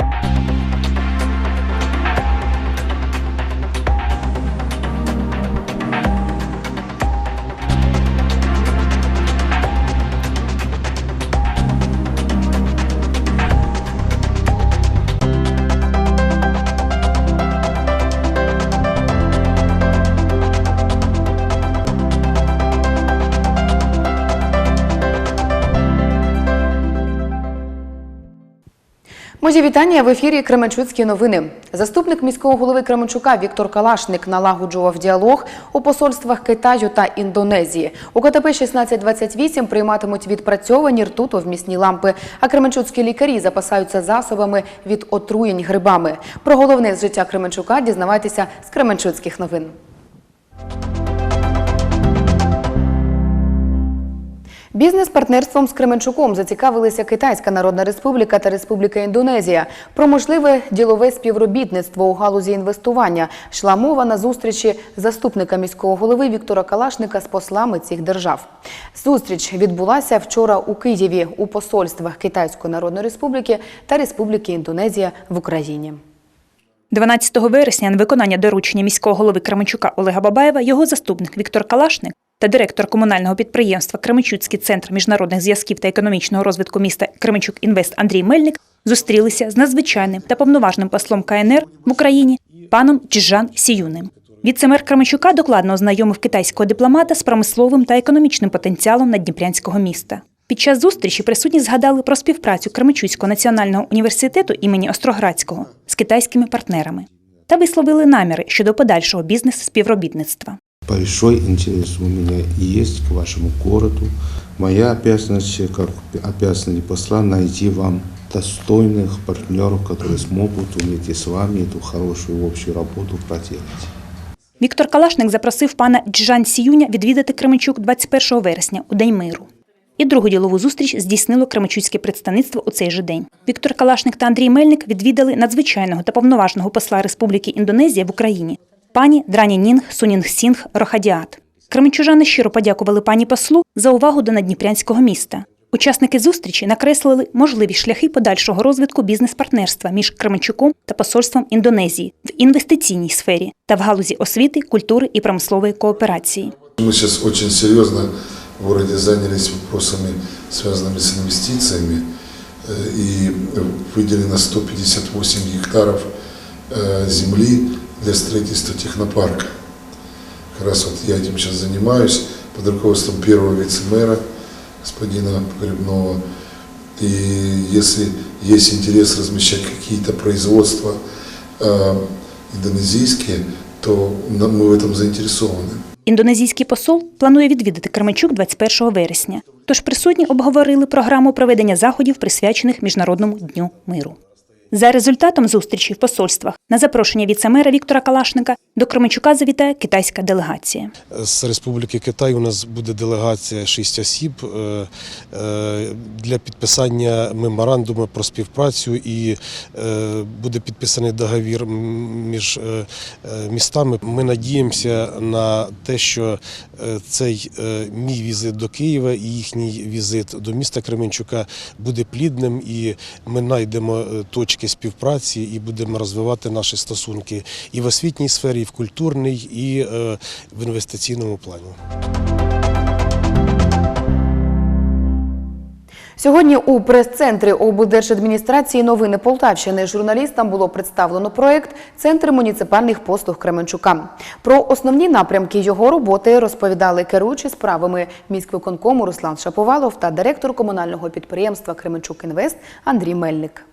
you Мої вітання в ефірі Кременчуцькі новини. Заступник міського голови Кременчука Віктор Калашник налагоджував діалог у посольствах Китаю та Індонезії. У КТП 1628 прийматимуть відпрацьовані ртутовмісні лампи, а кременчуцькі лікарі запасаються засобами від отруєнь грибами. Про головне з життя Кременчука дізнавайтеся з Кременчуцьких новин. Бізнес-партнерством з Кременчуком зацікавилися Китайська Народна Республіка та Республіка Індонезія. Про можливе ділове співробітництво у галузі інвестування йшла мова на зустрічі заступника міського голови Віктора Калашника з послами цих держав. Зустріч відбулася вчора у Києві у посольствах Китайської Народної Республіки та Республіки Індонезія в Україні. 12 вересня на виконання доручення міського голови Кременчука Олега Бабаєва його заступник Віктор Калашник та директор комунального підприємства Кременчуцький центр міжнародних зв'язків та економічного розвитку міста Кременчук Інвест Андрій Мельник зустрілися з надзвичайним та повноважним послом КНР в Україні паном Джижан Сіюним. Віцемер Кременчука докладно ознайомив китайського дипломата з промисловим та економічним потенціалом Надніпрянського міста. Під час зустрічі присутні згадали про співпрацю Кременчуцького національного університету імені Остроградського з китайськими партнерами та висловили наміри щодо подальшого бізнес-співробітництва. Большой интерес у меня есть к вашему городу. Моя обязанность, как обязанность посла, найти вам достойных партнеров, которые смогут вместе с вами эту хорошую общую работу проделать. Віктор Калашник запросив пана Джан Сіюня відвідати Кременчук 21 вересня у День миру. І другу ділову зустріч здійснило Кременчуцьке представництво у цей же день. Віктор Калашник та Андрій Мельник відвідали надзвичайного та повноважного посла Республіки Індонезія в Україні пані Драні Нінг Сунінг Сінг Рохадіат. Кременчужани щиро подякували пані послу за увагу до надніпрянського міста. Учасники зустрічі накреслили можливі шляхи подальшого розвитку бізнес-партнерства між Кременчуком та посольством Індонезії в інвестиційній сфері та в галузі освіти, культури і промислової кооперації. Мы сейчас очень серьезно в городе занялись вопросами, связанными с инвестициями, э, и выделено 158 гектаров э, земли для строительства технопарка. Как раз вот я этим сейчас занимаюсь под руководством первого вице-мэра, господина Погребного. И если есть интерес размещать какие-то производства э, индонезийские, то нам- мы в этом заинтересованы. Індонезійський посол планує відвідати Кременчук 21 вересня. Тож присутні обговорили програму проведення заходів, присвячених Міжнародному дню миру. За результатом зустрічі в посольствах на запрошення віцемера Віктора Калашника до Кременчука завітає китайська делегація. З Республіки Китай у нас буде делегація 6 осіб е, е, для підписання меморандуму про співпрацю і е, буде підписаний договір між містами. Ми надіємося на те, що цей мій візит до Києва і їхній візит до міста Кременчука буде плідним, і ми знайдемо е, точки співпраці і будемо розвивати наші стосунки і в освітній сфері, і в культурній, і е, в інвестиційному плані. Сьогодні у прес-центрі облдержадміністрації новини Полтавщини журналістам було представлено проект Центр муніципальних послуг Кременчука. Про основні напрямки його роботи розповідали керуючі справами міськвиконкому Руслан Шаповалов та директор комунального підприємства Кременчук Інвест Андрій Мельник.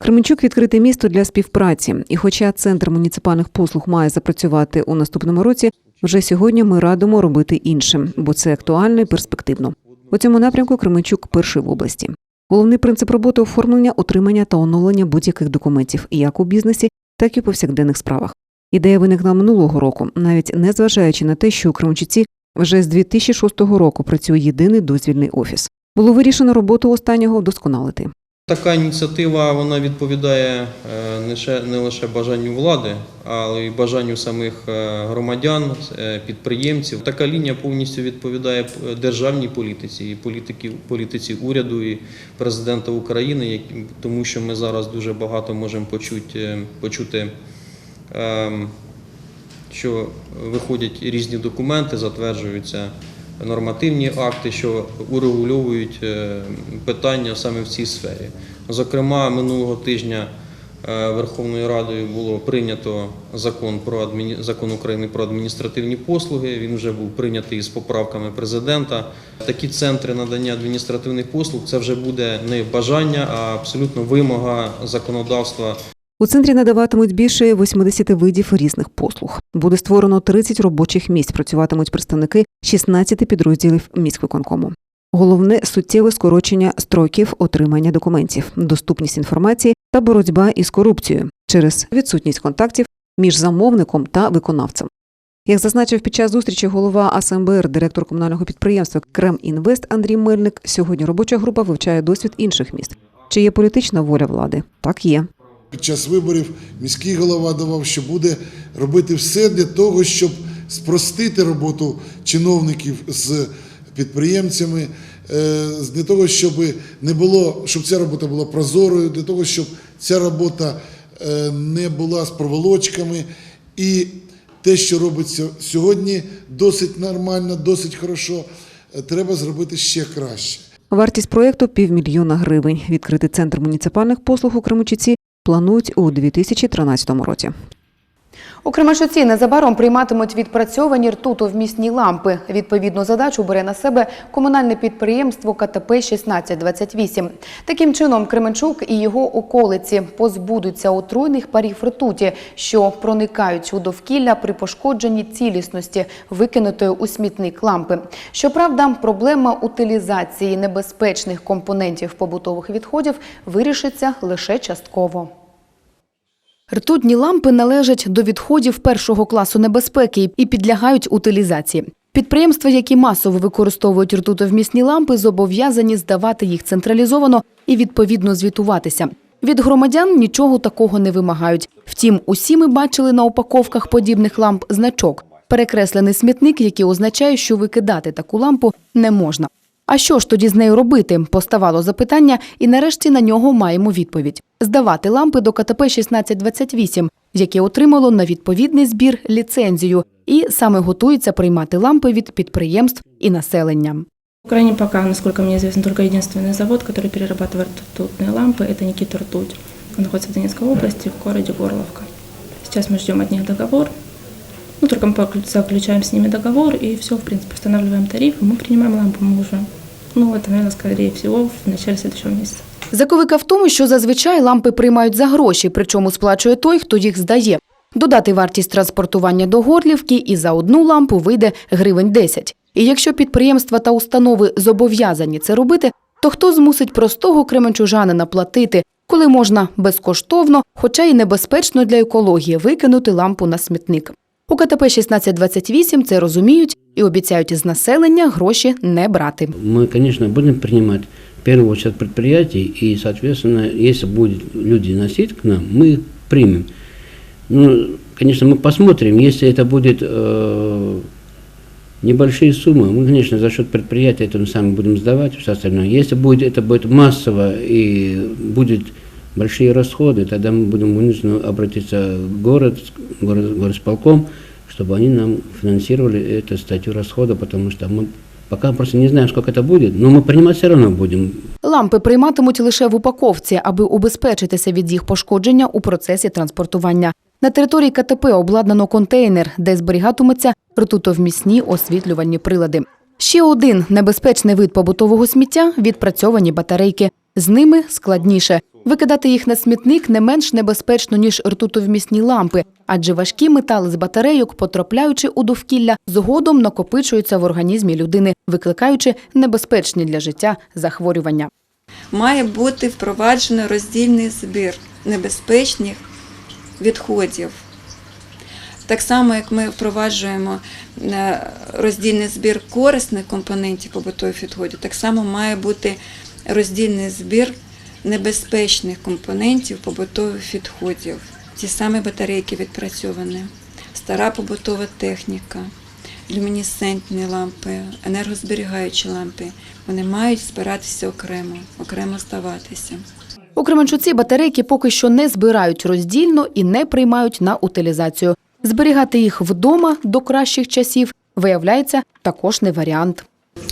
Кременчук відкрите місто для співпраці. І хоча центр муніципальних послуг має запрацювати у наступному році, вже сьогодні ми радимо робити іншим, бо це актуально і перспективно. У цьому напрямку Кременчук перший в області. Головний принцип роботи оформлення, отримання та оновлення будь-яких документів, як у бізнесі, так і у повсякденних справах. Ідея виникла минулого року, навіть не зважаючи на те, що у Кременчуці вже з 2006 року працює єдиний дозвільний офіс. Було вирішено роботу останнього вдосконалити. Така ініціатива вона відповідає е, не лише бажанню влади, але й бажанню самих е, громадян, е, підприємців. Така лінія повністю відповідає державній політиці, і політики, політиці уряду і президента України, тому що ми зараз дуже багато можемо почути, почути ем, що виходять різні документи, затверджуються нормативні акти, що урегульовують е, питання саме в цій сфері. Зокрема, минулого тижня е, Верховною Радою було прийнято закон про адміні... закон України про адміністративні послуги. Він вже був прийнятий з поправками президента. Такі центри надання адміністративних послуг це вже буде не бажання, а абсолютно вимога законодавства У центрі надаватимуть більше 80 видів різних послуг. Буде створено 30 робочих місць. Працюватимуть представники 16 підрозділів міськвиконкому. Головне суттєве скорочення строків отримання документів, доступність інформації та боротьба із корупцією через відсутність контактів між замовником та виконавцем. Як зазначив під час зустрічі голова АСМБР, директор комунального підприємства Кремінвест Андрій Мельник, сьогодні робоча група вивчає досвід інших міст. Чи є політична воля влади? Так є. Під час виборів міський голова давав, що буде робити все для того, щоб спростити роботу чиновників з підприємцями, е, для того, щоб не було, щоб ця робота була прозорою, для того, щоб ця робота е, не була з проволочками. І те, що робиться сьогодні, досить нормально, досить хорошо, е, треба зробити ще краще. Вартість проєкту – півмільйона гривень. Відкрити центр муніципальних послуг у Кременчуці планують у 2013 році. У Кременчуці незабаром прийматимуть відпрацьовані ртутовмісні лампи. Відповідну задачу бере на себе комунальне підприємство КТП 1628. Таким чином, Кременчук і його околиці позбудуться отруйних парів ртуті, що проникають у довкілля при пошкодженні цілісності викинутої у смітник лампи. Щоправда, проблема утилізації небезпечних компонентів побутових відходів вирішиться лише частково. Ртутні лампи належать до відходів першого класу небезпеки і підлягають утилізації. Підприємства, які масово використовують ртутовмісні лампи, зобов'язані здавати їх централізовано і відповідно звітуватися. Від громадян нічого такого не вимагають. Втім, усі ми бачили на упаковках подібних ламп значок перекреслений смітник, який означає, що викидати таку лампу не можна. А що ж тоді з нею робити? Поставало запитання, і нарешті на нього маємо відповідь: здавати лампи до КТП 1628, яке отримало на відповідний збір ліцензію, і саме готується приймати лампи від підприємств і населення. В Украине пока, насколько мне известно, только единственный завод, который перерабатывает ртутные лампы, это Никита Ртуть. Он находится в Донецкой области, в городе Горловка. Сейчас мы ждем от них договор. Ну, только мы поклю- заключаем с ними договор, и все, в принципе, устанавливаем тарифы, мы принимаем лампу, мы уже, ну, это, наверное, скорее всего, в начале следующего месяца. Заковика в тому, що зазвичай лампи приймають за гроші, причому сплачує той, хто їх здає. Додати вартість транспортування до Горлівки і за одну лампу вийде гривень 10. І якщо підприємства та установи зобов'язані це робити, то хто змусить простого кременчужанина платити, коли можна безкоштовно, хоча й небезпечно для екології, викинути лампу на смітник? У КТП 1628 це розуміють і обіцяють із населення гроші не брати. Мы, конечно, будем принимать в первую очередь предприятий, и, соответственно, если будут люди носить к нам, мы их примем. Ну, конечно, мы посмотрим, если это будет э, небольшие суммы, мы, конечно, за счет предприятия это мы сами будем сдавать, все остальное. Если будет, это будет массово и будет большие расходы, тогда мы будем вынуждены обратиться в город, город, горосполком, чтобы они нам финансировали эту статью расхода, потому что мы пока просто не знаем, сколько это будет, но мы принимать все равно будем. Лампи прийматимуть лише в упаковці, аби убезпечитися від їх пошкодження у процесі транспортування. На території КТП обладнано контейнер, де зберігатимуться ртутовмісні освітлювальні прилади. Ще один небезпечний вид побутового сміття відпрацьовані батарейки. З ними складніше. Викидати їх на смітник не менш небезпечно, ніж ртутовмісні лампи, адже важкі метали з батарейок, потрапляючи у довкілля, згодом накопичуються в організмі людини, викликаючи небезпечні для життя захворювання. має бути впроваджено роздільний збір небезпечних відходів. Так само, як ми впроваджуємо е, роздільний збір корисних компонентів побутових відходів, так само має бути роздільний збір небезпечних компонентів побутових відходів. Ті самі батарейки відпрацьовані, стара побутова техніка, люмінесцентні лампи, енергозберігаючі лампи. Вони мають збиратися окремо, окремо здаватися. У Кременчуці батарейки поки що не збирають роздільно і не приймають на утилізацію. Зберігати їх вдома до кращих часів, виявляється, також не варіант.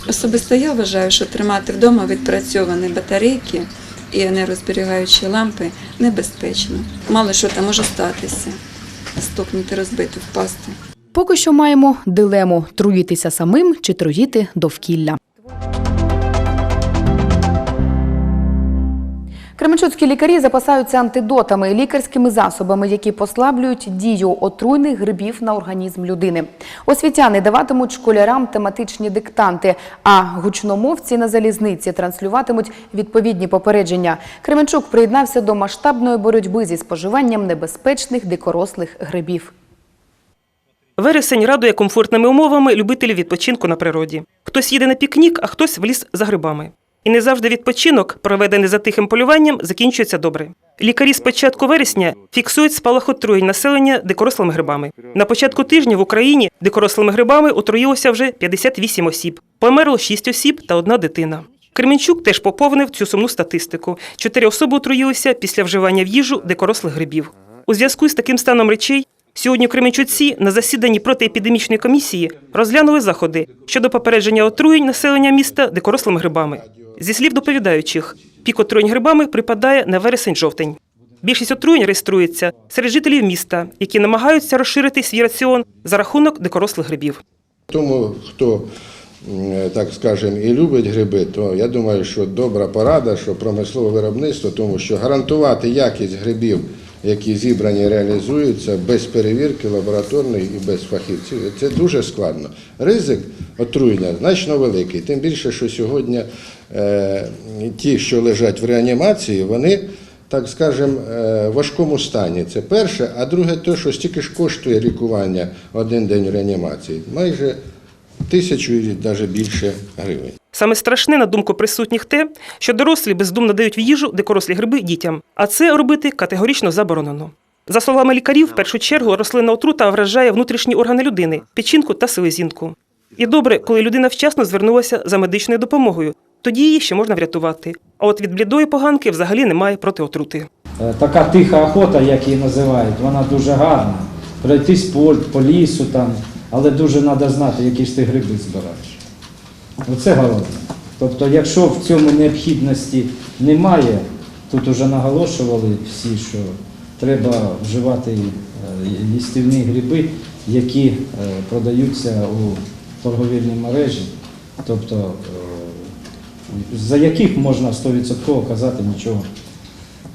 Особисто я вважаю, що тримати вдома відпрацьовані батарейки і енергозберігаючі лампи небезпечно. Мало що там може статися. Стукнути, розбити, впасти. Поки що маємо дилему – труїтися самим чи труїти довкілля. Кременчуцькі лікарі запасаються антидотами – лікарськими засобами, які послаблюють дію отруйних грибів на організм людини. Освітяни даватимуть школярам тематичні диктанти, а гучномовці на залізниці транслюватимуть відповідні попередження. Кременчук приєднався до масштабної боротьби зі споживанням небезпечних дикорослих грибів. Вересень радує комфортними умовами любителів відпочинку на природі. Хтось їде на пікнік, а хтось в ліс за грибами. І не завжди відпочинок, проведений за тихим полюванням, закінчується добре. Лікарі з початку вересня фіксують спалах отруєнь населення дикорослими грибами. На початку тижня в Україні дикорослими грибами отруїлося вже 58 осіб. Померло 6 осіб та одна дитина. Кременчук теж поповнив цю сумну статистику. Чотири особи отруїлися після вживання в їжу дикорослих грибів. У зв'язку з таким станом речей Сьогодні Кременчуці на засіданні протиепідемічної комісії розглянули заходи щодо попередження отруєнь населення міста дикорослими грибами. Зі слів доповідаючих, пік отруєнь грибами припадає на вересень-жовтень. Більшість отруєнь реєструється серед жителів міста, які намагаються розширити свій раціон за рахунок дикорослих грибів. Тому, хто, так скажемо, і любить гриби, то я думаю, що добра порада, що промислове виробництво, тому що гарантувати якість грибів, які зібрані реалізуються без перевірки лабораторної і без фахівців, це дуже складно. Ризик отруєння значно великий. Тим більше, що сьогодні е, ті, що лежать в реанімації, вони так скажемо, е, в важкому стані. Це перше, а друге, те, що стільки ж коштує лікування один день реанімації. Майже тисячу і навіть більше гривень. Саме страшне, на думку присутніх, те, що дорослі бездумно дають в їжу дикорослі гриби дітям, а це робити категорично заборонено. За словами лікарів, в першу чергу рослинна отрута вражає внутрішні органи людини, печінку та селезінку. І добре, коли людина вчасно звернулася за медичною допомогою, тоді її ще можна врятувати. А от від блідої поганки взагалі немає протиотрути. Е, Така тиха охота, як її називають, вона дуже гарна. Пройтись по, по лісу там, але дуже треба знати, які ж ти гриби збираєш. Оце головне. Тобто, якщо в цьому необхідності немає, тут вже наголошували всі, що треба вживати е, їстівні гриби, які е, продаються у торговельній мережі, тобто е, за яких можна 100% казати нічого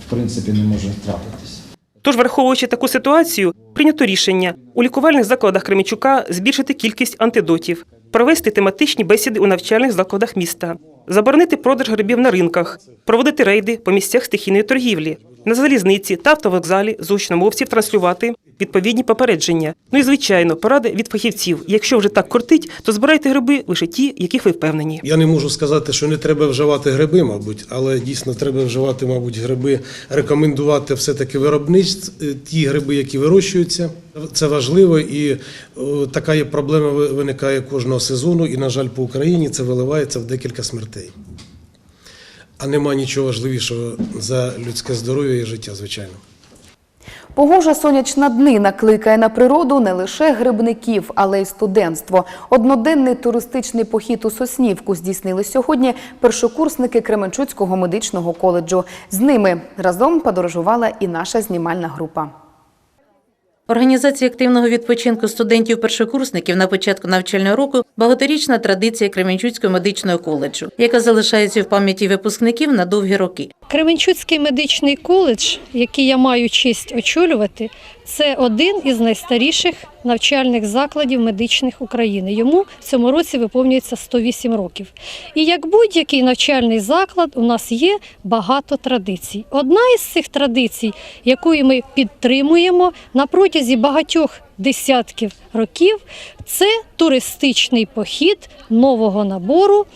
в принципі не може трапитися. Тож, враховуючи таку ситуацію, прийнято рішення у лікувальних закладах Кременчука збільшити кількість антидотів, провести тематичні бесіди у навчальних закладах міста, заборонити продаж грибів на ринках, проводити рейди по місцях стихійної торгівлі, на залізниці та автовокзалі з гучномовців транслювати відповідні попередження. Ну і звичайно, поради від фахівців. Якщо вже так кортить, то збирайте гриби лише ті, яких ви впевнені. Я не можу сказати, що не треба вживати гриби, мабуть, але дійсно треба вживати, мабуть, гриби, рекомендувати все-таки виробництв, е, ті гриби, які вирощуються. Це важливо, і така є проблема ви- виникає кожного сезону, і, на жаль, по Україні це виливається в декілька смертей. А нема нічого важливішого за людське здоров'я і життя, звичайно. Погожа сонячна днина кликає на природу не лише грибників, але й студентство. Одноденний туристичний похід у Соснівку здійснили сьогодні першокурсники Кременчуцького медичного коледжу. З ними разом подорожувала і наша знімальна група. Організація активного відпочинку студентів-першокурсників на початку навчального року багаторічна традиція Кременчуцького медичного коледжу, яка залишається в пам'яті випускників на довгі роки. Кременчуцький медичний коледж, який я маю честь очолювати, це один із найстаріших навчальних закладів медичних України. Йому в цьому році виповнюється 108 років. І як будь-який навчальний заклад, у нас є багато традицій. Одна із цих традицій, якою ми підтримуємо на протязі багатьох десятків років, це туристичний похід нового набору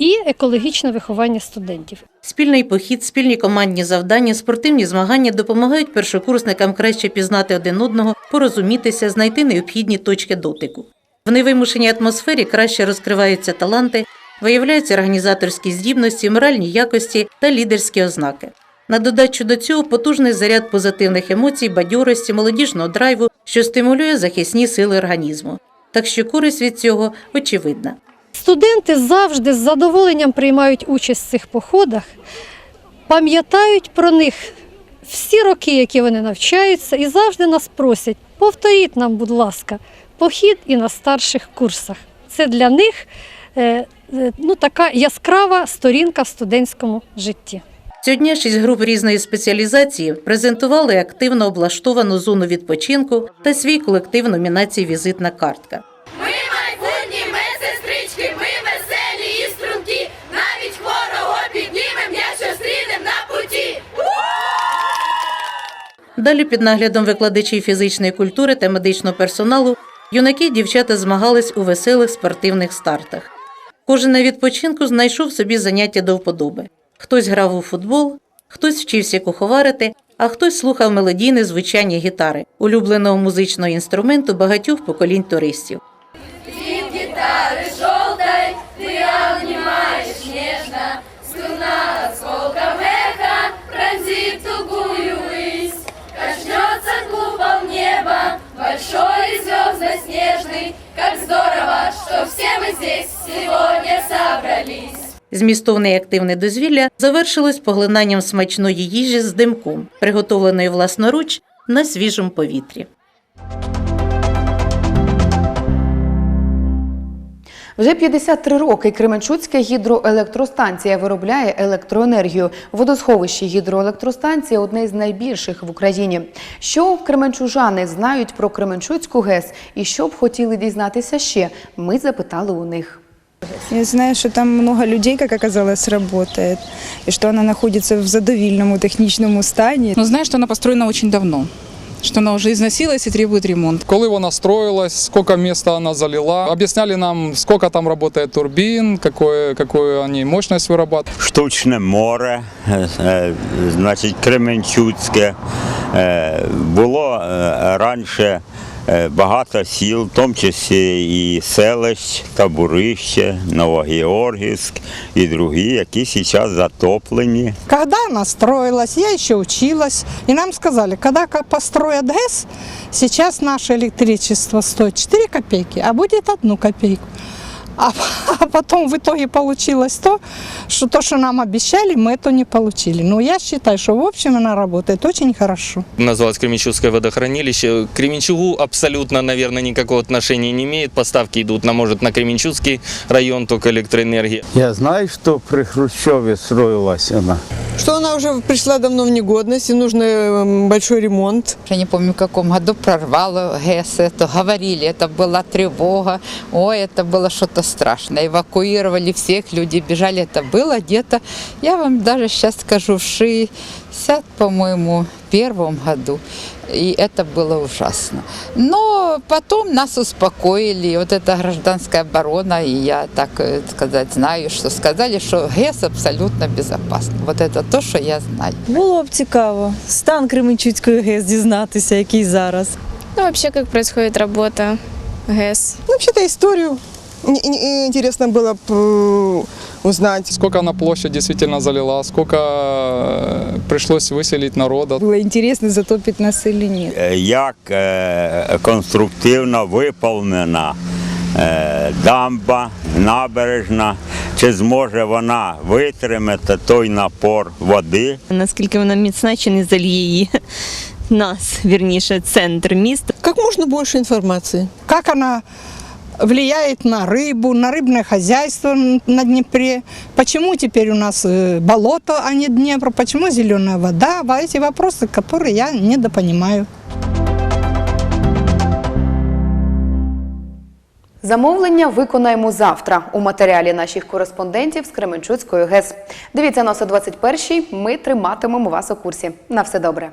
і екологічне виховання студентів. Спільний похід, спільні командні завдання, спортивні змагання допомагають першокурсникам краще пізнати один одного, порозумітися, знайти необхідні точки дотику. В невимушеній атмосфері краще розкриваються таланти, виявляються організаторські здібності, моральні якості та лідерські ознаки. На додачу до цього потужний заряд позитивних емоцій, бадьорості, молодіжного драйву, що стимулює захисні сили організму. Так що користь від цього очевидна. Студенти завжди з задоволенням приймають участь в цих походах, пам'ятають про них всі роки, які вони навчаються, і завжди нас просять: повторіть нам, будь ласка, похід і на старших курсах. Це для них е, е, ну, така яскрава сторінка в студентському житті. Цього дня шість груп різної спеціалізації презентували активно облаштовану зону відпочинку та свій колектив номінації Візитна картка. Далі під наглядом викладачів фізичної культури та медичного персоналу юнаки і дівчата змагались у веселих спортивних стартах. Кожен на відпочинку знайшов собі заняття до вподоби. Хтось грав у футбол, хтось вчився куховарити, а хтось слухав мелодійне звучання гітари, улюбленого музичного інструменту багатьох поколінь туристів. Здесь сегодня собрались. Змістовне активне дозвілля завершилось поглинанням смачної їжі з димком, приготовленої власноруч на свіжому повітрі. Вже 53 роки Кременчуцька гідроелектростанція виробляє електроенергію. Водосховище гідроелектростанції одне з найбільших в Україні. Що кременчужани знають про Кременчуцьку ГЕС і що б хотіли дізнатися ще? Ми запитали у них. Я знаю, что там много людей, как оказалось, работает, и что она находится в задовільному технічному стані. Но знаю, что она построена очень давно, что она уже износилась и требует ремонт. Коли вона строилась, сколько места она залила. Объясняли нам, сколько там работает турбин, какое, какую они мощность вырабатывают. штучне море, е, е, значить Кременчуцьке. Е, Було е, раніше е, багато сіл, в тому числі і селищ, Табурище, Новогеоргівськ і другі, які зараз затоплені. Когда настроїлась, я ще вчилась, і нам сказали, коли построять ГЕС, зараз наше електричество стоїть 4 копейки, а буде одну копейку. А, а потом в итоге получилось то, что то, что нам обещали, мы это не получили. Но я считаю, что в общем она работает очень хорошо. Называлось Кременчугское водохранилище. К Кременчугу абсолютно, наверное, никакого отношения не имеет. Поставки идут, на, может, на Кременчугский район только электроэнергии. Я знаю, что при Хрущеве строилась она. Что она уже пришла давно в негодность и нужно эм, большой ремонт. Я не помню, в каком году прорвало ГЭС, это говорили, это была тревога, ой, это было что-то страшное. Эвакуировали всех, люди бежали, это было где-то, я вам даже сейчас скажу, в 60, по-моему, первом году. И это было ужасно. Но потом нас успокоили, и вот эта гражданская оборона, и я так э, сказать знаю, что сказали, что ГЭС абсолютно безопасно. Вот это то, что я знаю. Було б цікаво стан Кременчуцької ГЕС дізнатися, який зараз. Ну, вообще, как происходит работа ГЭС? Ну, вообще-то историю не- не- интересно было бы э, узнать. Сколько она площадь действительно залила, сколько э, пришлось выселить народа. Было интересно, затопит нас или нет. Е, Як е, конструктивно виповнена е, дамба, набережна, чи зможе вона витримати той напор води, Наскільки вона міцна, чи не зальє її нас, вірніше, центр міста. Как можно больше информации. Как она влияет на рыбу, на рыбное хозяйство на Днепре. Почему теперь у нас э, болото, а не Днепр? Почему зеленая вода? А Эти вопросы, которые я недопонимаю. Замовлення виконаємо завтра у матеріалі наших кореспондентів з Кременчуцької ГЕС. Дивіться нас о 21-й. Ми триматимемо вас у курсі. На все добре.